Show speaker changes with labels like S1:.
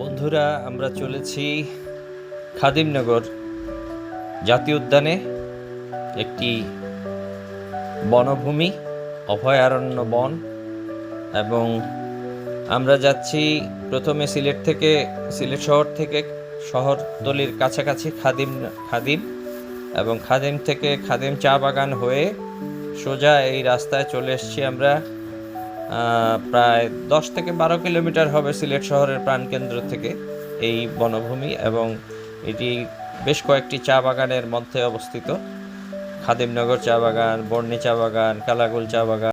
S1: বন্ধুরা, আমরা চলেছি খাদিমনগর জাতীয় উদ্যানে একটি বনভূমি, অভয়ারণ্য বন, এবং আমরা যাচ্ছি প্রথমে সিলেট থেকে, সিলেট শহর থেকে শহরতলির কাছাকাছি খাদিম খাদিম, এবং খাদিম থেকে খাদিম চা বাগান হয়ে সোজা এই রাস্তায় চলে এসেছি আমরা। প্রায় দশ থেকে বারো কিলোমিটার হবে সিলেট শহরের প্রাণকেন্দ্র থেকে এই বনভূমি এবং এটি বেশ কয়েকটি চা বাগানের মধ্যে অবস্থিত। খাদিমনগর চা বাগান, বর্ণি চা বাগান, কালাগুল চা বাগান।